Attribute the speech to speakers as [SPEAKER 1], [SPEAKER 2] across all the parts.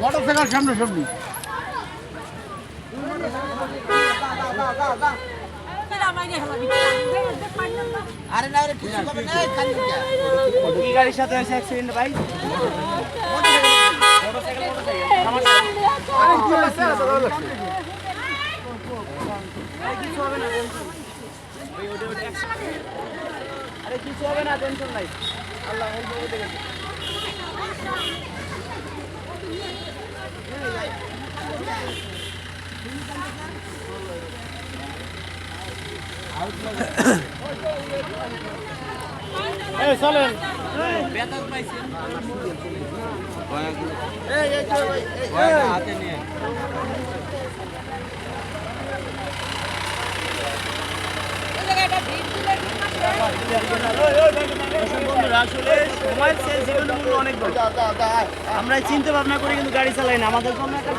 [SPEAKER 1] Motor cycle সামনে সামনে।
[SPEAKER 2] আরে না কিছু হবে না খালি
[SPEAKER 3] কি গাড়ির সাথে হয়েছে অ্যাক্সিডেন্ট ভাই? কিছু হবে না আরে কিছু হবে না টেনশন নাই। আল্লাহ হেল্প করে দেবে
[SPEAKER 1] এই চলেন
[SPEAKER 3] বন্ধুরা আসলে সময় চেয়ে জীবনের মূল্য অনেক বড় আমরা চিন্তা ভাবনা করে কিন্তু গাড়ি চালাই না। আমাদের জন্য একটা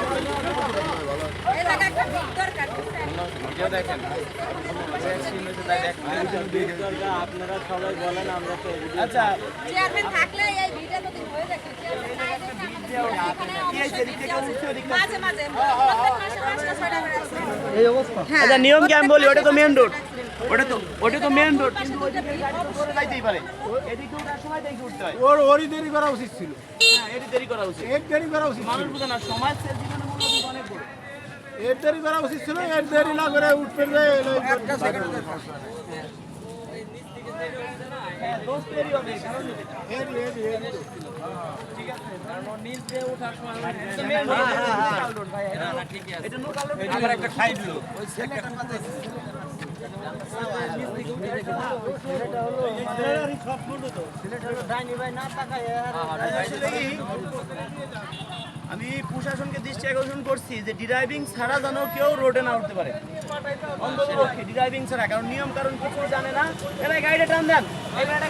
[SPEAKER 4] আপনারা সবাই বলেন আমরা তো
[SPEAKER 3] আচ্ছা
[SPEAKER 5] চেয়ারম্যান থাকলে এই ভিডিও তো হয়ে।
[SPEAKER 3] আচ্ছা নিয়ম কি আমি বলি? ওটা তো মেন রোড ওটা তো ওটা তো মেন রোড যাইতেই পারে এদিকে ওঠার সময় দেখে উঠতে হয়।
[SPEAKER 1] ওর ওরই দেরি করা উচিত ছিল।
[SPEAKER 3] হ্যাঁ এটি দেরি করা উচিত।
[SPEAKER 1] দেরি করা উচিত
[SPEAKER 3] মানুষ
[SPEAKER 1] ছিল।
[SPEAKER 3] বুঝে না সমাজ চেয়ে জীবনের মূল্য কিন্তু অনেক বড়
[SPEAKER 1] এর দেরি করা উচিত ছিল এর দেরি না করে উঠবে
[SPEAKER 3] হ্যাঁ লোকাল রোড আমার একটা খাই দিল। আমি প্রশাসনকে দৃষ্টি আকর্ষণ করছি যে ড্রাইভিং ছাড়া যেন কেউ রোডে না উঠতে পারে। অন্ততপক্ষে ড্রাইভিং ছাড়া, কারণ নিয়ম কারণ কিছু জানে না। এবার গাড়িটা টান দেন।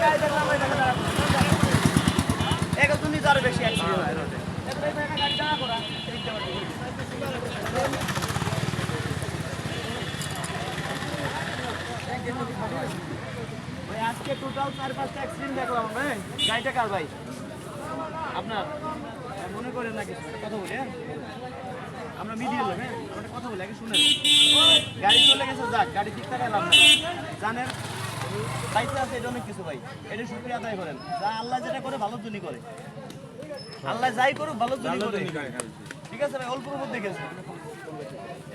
[SPEAKER 3] গাড়ি একজনই তো বেশি অ্যাক্সিডেন্ট হয় রোডে এবার এই জায়গায় গাড়ি দাঁড়া করা দেখতে পাচ্ছি ওই আজকে টোটাল চার পাঁচটা অ্যাক্সিডেন্ট দেখলাম হ্যাঁ গাড়িটা কার ভাই? আপনার? মনে করেন না কিছু একটা কথা বলি হ্যাঁ? আমরা মিডিয়া লোক হ্যাঁ? কথা বলি আগে শুনেন। গাড়ি চলে গেছে যাক গাড়ি ঠিক থাকে লাভ নেই। জানেন দায়িত্ব আছে এটা অনেক কিছু ভাই। এটা শুক্রিয়া আদায় করেন। যা আল্লাহ যেটা করে ভালো জন্য করে। আল্লাহ যাই করুক ভালো জন্য করে। ঠিক আছে ভাই অল্পর মধ্যে গেছে।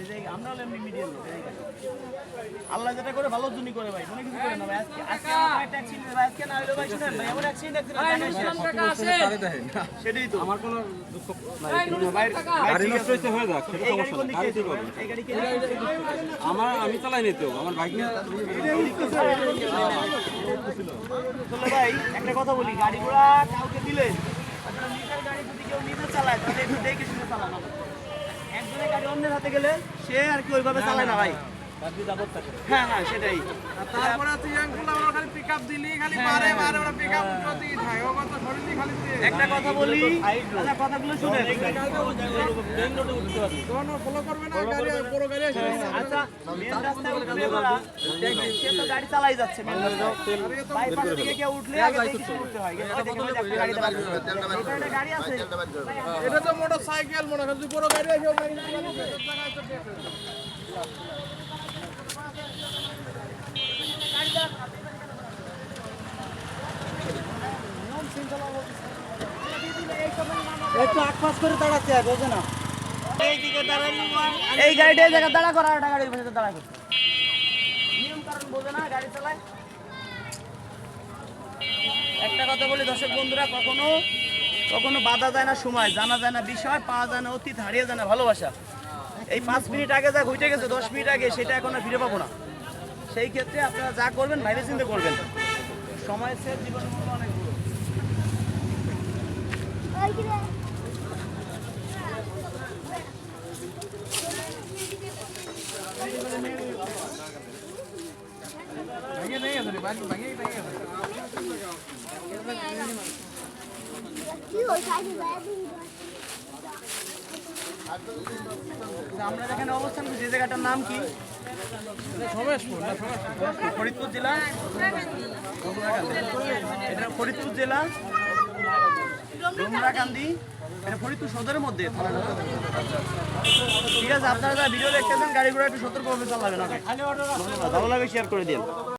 [SPEAKER 3] এই যে আমরা হলাম মিডিয়াম। আল্লাহ যেটা করে ভালো জন্য করে ভাই কোনো কিছু করে না ভাই। আজকে আজকে আমার একটা অ্যাক্সিডেন্ট ভাই আজকে না হলো ভাই শুনেন ভাই আমার অ্যাক্সিডেন্ট অ্যাক্সিডেন্ট সেটাই তো। আমার কোনো দুঃখ নাই। গাড়ি নষ্ট হয়েছে হয়ে যাক সেটা সমস্যা না গাড়ি ঠিক হবে এই গাড়ি কে
[SPEAKER 4] আমার আমি চালাই নি তো আমার বাইক নিয়ে
[SPEAKER 3] ভাই একটা কথা বলি গাড়ি ঘোড়া কাউকে দিলে আপনারা নিজের গাড়ি যদি কেউ নিজে চালায় তাহলে একটু দেখে শুনে চালানো। একজনের গাড়ি অন্যের হাতে গেলে সে আর কি ওইভাবে চালায় না ভাই। হ্যাঁ হ্যাঁ সেটাই।
[SPEAKER 1] তারপরে আমার খালি পিকআপ দিলি খালি মারে মারে ওরা পিকআপ উঠতে খায় ও কথা ধরিনি খালি
[SPEAKER 3] একটা কথা বলি আচ্ছা কথাগুলো শুনেন।
[SPEAKER 1] কোন ফলো করবে না গাড়ি বড় গাড়ি আসবে।
[SPEAKER 3] আচ্ছা মেন রাস্তায় উঠলে ওরা, সে তো গাড়ি চালাই যাচ্ছে মেন রাস্তায়। কেউ উঠলে আগে দেখে উঠতে হয়। একটা গাড়ি আছে?
[SPEAKER 1] এটা তো মোটর সাইকেল মনে হয়। বড় গাড়ি ও গাড়ি চালাবে।
[SPEAKER 2] একটু আট পাস করে দাঁড়াতে হবে বোঝে না।
[SPEAKER 3] এই গাড়িটা এই জায়গায় দাঁড়া করা একটা গাড়ির পাশে দাঁড়া কর। নিয়ম কারণ বোঝে না গাড়ি চালায়। একটা কথা বলি দর্শক বন্ধুরা কখনো কখনো বাধা যায় না সময় জানা যায় না বিষয় পাওয়া যায় না অতীত হারিয়ে যায় না ভালোবাসা। এই পাঁচ মিনিট আগে যা ঘুরতে গেছে দশ মিনিট আগে সেটা এখন আর ফিরে পাবো না। সেই ক্ষেত্রে আপনারা যা করবেন ভাইবে চিন্তা করবেন। সময় সে জীবন মূল্য অনেক আমরা যেখানে অবস্থান করছি যে জায়গাটার নাম কি? ফরিদপুর জেলা? এটা ফরিদপুর জেলা? ডোমরাকান্দি এটা ফরিদপুর সদরের মধ্যে? ঠিক আছে আপনারা যারা ভিডিও দেখতেছেন গাড়ি ঘোড়া একটু সতর্কভাবে চালাবেন। ভালো লাগে শেয়ার করে দিন